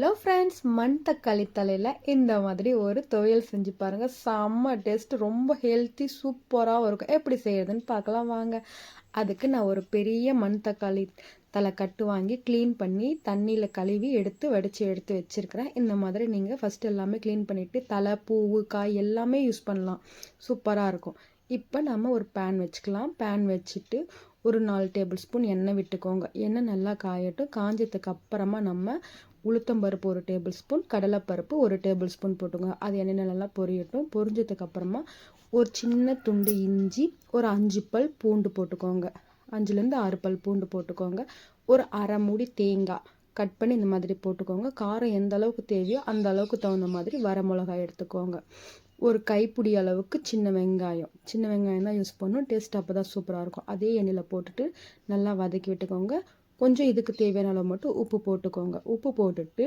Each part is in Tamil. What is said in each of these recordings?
ஹலோ ஃப்ரெண்ட்ஸ் மண் தக்காளி தலையில் இந்த மாதிரி ஒரு துவையல் செஞ்சு பாருங்கள் செம்ம டேஸ்ட் ரொம்ப ஹெல்த்தி சூப்பராகவும் இருக்கும். எப்படி செய்கிறதுன்னு பார்க்கலாம் வாங்க. அதுக்கு நான் ஒரு பெரிய மண் தக்காளி தலை கட்டு வாங்கி க்ளீன் பண்ணி தண்ணியில் கழுவி எடுத்து வடித்து எடுத்து வச்சுருக்கிறேன். இந்த மாதிரி நீங்கள் ஃபஸ்ட் எல்லாமே க்ளீன் பண்ணிவிட்டு தலை பூவு காய் எல்லாமே யூஸ் பண்ணலாம். சூப்பராக இருக்கும். இப்போ நம்ம ஒரு பேன் வச்சுக்கலாம். பேன் வச்சுட்டு ஒரு நாலு டேபிள் ஸ்பூன் எண்ணெய் விட்டுக்கோங்க. எண்ணெய் நல்லா காயட்டும். காஞ்சதுக்கு அப்புறமா நம்ம உளுத்தம்பருப்பு ஒரு டேபிள் ஸ்பூன் கடலைப்பருப்பு ஒரு டேபிள் ஸ்பூன் போட்டுக்கோங்க. அது எண்ணெய் நல்லா பொரியட்டும். பொரிஞ்சதுக்கு அப்புறமா ஒரு சின்ன துண்டு இஞ்சி ஒரு அஞ்சு பல் பூண்டு போட்டுக்கோங்க. அஞ்சுலேருந்து ஆறு பல் பூண்டு போட்டுக்கோங்க. ஒரு அரை மூடி தேங்காய் கட் பண்ணி இந்த மாதிரி போட்டுக்கோங்க. காரம் எந்த அளவுக்கு தேவையோ அந்த அளவுக்கு தகுந்த மாதிரி வர மிளகாய் எடுத்துக்கோங்க. ஒரு கைப்பிடி அளவுக்கு சின்ன வெங்காயம். சின்ன வெங்காயம் தான் யூஸ் பண்ணணும். டேஸ்ட் அப்போ தான் சூப்பராக இருக்கும். அதே எண்ணெயில் போட்டுட்டு நல்லா வதக்கி விட்டுக்கோங்க. கொஞ்சம் இதுக்கு தேவையான அளவு மட்டும் உப்பு போட்டுக்கோங்க. உப்பு போட்டுட்டு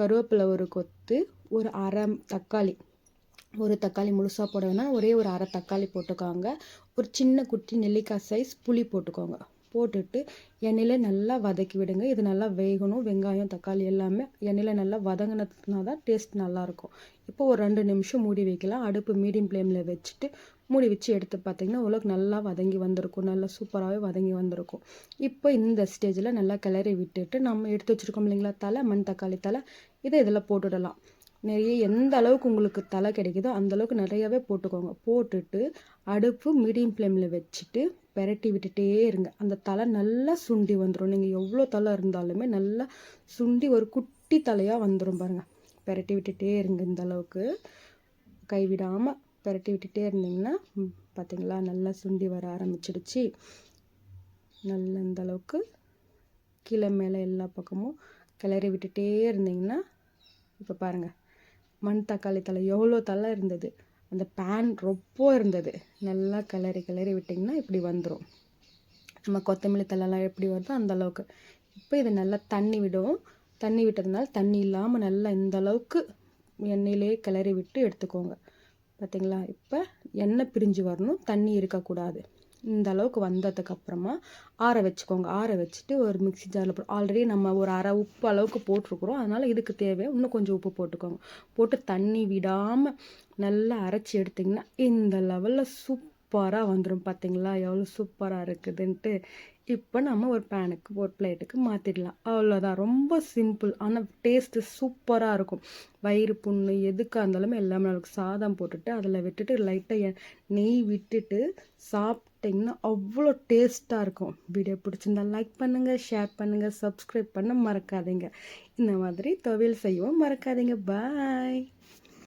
கருவேப்பிலை ஒரு கொத்து ஒரு அரை தக்காளி. ஒரு தக்காளி முழுசாக போட வேணால் ஒரே ஒரு அரை தக்காளி போட்டுக்கோங்க. ஒரு சின்ன குட்டி நெல்லிக்காய் சைஸ் புளி போட்டுக்கோங்க. போட்டுட்டு எண்ணெயில் நல்லா வதக்கி விடுங்க. இது நல்லா வேகணும். வெங்காயம் தக்காளி எல்லாமே எண்ணெயில் நல்லா வதங்கினதுனா தான் டேஸ்ட் நல்லாயிருக்கும் இப்போ ஒரு ரெண்டு நிமிஷம் மூடி வைக்கலாம். அடுப்பு மீடியம் ஃப்ளேமில் வச்சுட்டு மூடி வச்சு எடுத்து பார்த்தீங்கன்னா ஓரளவுக்கு நல்லா வதங்கி வந்திருக்கும். நல்லா சூப்பராகவே வதங்கி வந்திருக்கும். இப்போ இந்த ஸ்டேஜில் நல்லா கிளறி விட்டுட்டு நம்ம எடுத்து வச்சுருக்கோம் இல்லைங்களா? தலை மண் தக்காளி தலை இதை இதில் போட்டுடலாம். நிறைய எந்த அளவுக்கு உங்களுக்கு தலை கிடைக்குதோ அந்தளவுக்கு நிறையாவே போட்டுக்கோங்க. போட்டுட்டு அடுப்பு மீடியம் ஃப்ளேமில் வச்சுட்டு பெரட்டி விட்டுட்டே இருங்க. அந்த தலை நல்லா சுண்டி வந்துடும் நீங்கள் எவ்வளோ தலை இருந்தாலுமே நல்லா சுண்டி ஒரு குட்டி தலையாக வந்துடும் பாருங்கள் பெரட்டி விட்டுட்டே இருங்க இந்த அளவுக்கு. கைவிடாமல் பெரட்டி விட்டுட்டே இருந்தீங்கன்னா பார்த்தீங்களா நல்லா சுண்டி வர ஆரம்பிச்சிடுச்சு. நல்ல இந்த அளவுக்கு கீழே மேலே எல்லா பக்கமும் கிளறி விட்டுட்டே இருந்தீங்கன்னா இப்போ பாருங்கள் மண் தக்காளி தலை எவ்வளோ தலை இருந்தது. அந்த பேன் ரொம்ப இருந்தது. நல்லா கிளறி கிளறி விட்டிங்கன்னா இப்படி வந்துடும் நம்ம கொத்தமல்லி தலைலாம் எப்படி வருதோ அந்த அளவுக்கு. இப்போ இது நல்லா தண்ணி விடும் தண்ணி விட்டதுனால தண்ணி இல்லாமல் நல்லா இந்த அளவுக்கு எண்ணெயிலே கிளறி விட்டு எடுத்துக்கோங்க. பார்த்தீங்களா? இப்போ எண்ணெய் பிரிஞ்சு வரணும். தண்ணி இருக்கக்கூடாது. இந்த அளவுக்கு வந்ததுக்கு அப்புறமா ஆற வச்சுக்கோங்க. ஆற வச்சுட்டு ஒரு மிக்சி ஜாரில் போட்டு ஆல்ரெடி நம்ம ஒரு அரை உப்பு அளவுக்கு போட்டிருக்குறோம். அதனால் இதுக்கு தேவை இன்னும் கொஞ்சம் உப்பு போட்டுக்கோங்க. போட்டு தண்ணி விடாமல் நல்லா அரைச்சி எடுத்திங்கன்னா இந்த லெவலில் சூப் சூப்பராக வந்துடும் பார்த்தீங்களா எவ்வளோ சூப்பராக இருக்குதுன்ட்டு. இப்போ நம்ம ஒரு பேனுக்கு ஒரு பிளேட்டுக்கு மாற்றிடலாம் அவ்வளோதான் ரொம்ப சிம்பிள் ஆனால் டேஸ்ட்டு சூப்பராக இருக்கும். வயிறு புண்ணு எதுக்காக இருந்தாலுமே எல்லாமே நம்மளுக்கு சாதம் போட்டுட்டு அதில் விட்டுட்டு லைட்டாக நெய் விட்டுட்டு சாப்பிட்டிங்கன்னா அவ்வளோ டேஸ்ட்டாக இருக்கும். வீடியோ பிடிச்சிருந்தா லைக் பண்ணுங்கள் ஷேர் பண்ணுங்கள் சப்ஸ்கிரைப் பண்ண மறக்காதீங்க. இந்த மாதிரி துவையல் செய்யவும் மறக்காதீங்க. பாய்